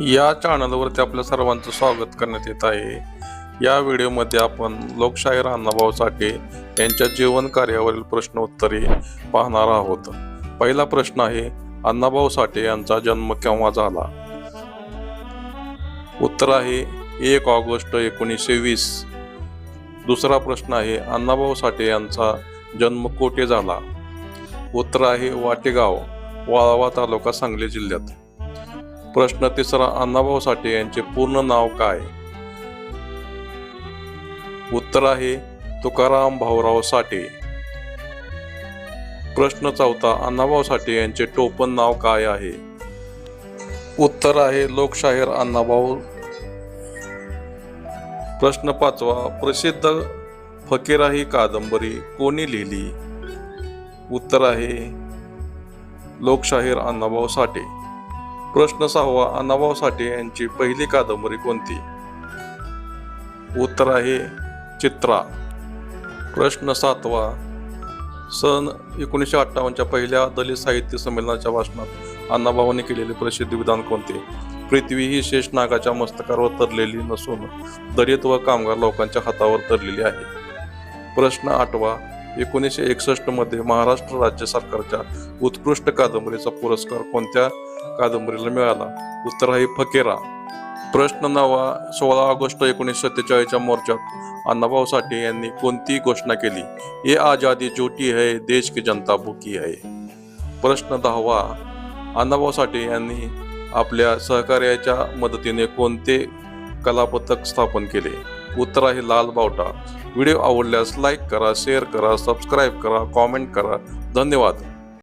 या चॅनलवरती आपल्या सर्वांचं स्वागत करण्यात येत आहे. या व्हिडिओमध्ये आपण लोकशाहीर अण्णाभाऊ साठे यांच्या जीवन कार्यावरील प्रश्न उत्तरे पाहणार आहोत. पहिला प्रश्न आहे अण्णाभाऊ साठे यांचा जन्म केव्हा झाला? उत्तर आहे एक ऑगस्ट एकोणीसशे वीस. दुसरा प्रश्न आहे अण्णाभाऊ साठे यांचा जन्म कोठे झाला? उत्तर आहे वाटेगाव वाळवा तालुका सांगली जिल्ह्यात. प्रश्न तिसरा अण्णाभाऊ साठे यांचे पूर्ण नाव काय? उत्तर आहे तुकाराम भाऊराव साठे. प्रश्न चौथा अण्णाभाऊ साठे यांचे टोपण नाव काय आहे? उत्तर आहे लोकशाहीर अण्णाभाऊ. प्रश्न पाचवा प्रसिद्ध फकीरा ही कादंबरी कोणी लिहिली? उत्तर आहे लोकशाहीर अण्णाभाऊ साठे. प्रश्न सहावा अनाभाव साठे यांची पहिली कादंबरी कोणती? उत्तर आहे चित्रा. प्रश्न सातवा सन एकोणीसशे अठ्ठावन्नच्या पहिल्या दलित साहित्य संमेलनाच्या भाषणात अण्णाभाऊंनी केलेले प्रसिद्ध विधान कोणते? पृथ्वी ही शेष नागाच्या मस्तकावर तरलेली नसून दलित व कामगार लोकांच्या हातावर तरलेली आहे. प्रश्न आठवा एकोणीसशे एकसष्टमध्ये महाराष्ट्र राज्य सरकारच्या उत्कृष्ट कादंबरीचा पुरस्कार कोणत्या कादंबरीला मिळाला. उत्तर आहे फकेरा. प्रश्न नवा सोळा ऑगस्ट एकोणीसशे सत्तेचाळीसच्या मोर्चात अण्णाभाऊ साठे यांनी कोणती घोषणा केली? ये आजादी जोटी है देश की जनता भुकी है प्रश्न दहावा अण्णाभाऊ साठे यांनी आपल्या सहकार्याच्या मदतीने कोणते कलापथक स्थापन केले? उत्तर आहे लाल बावटा. व्हिडिओ आवडल्यास लाईक करा शेअर करा सबस्क्राईब करा कॉमेंट करा. धन्यवाद.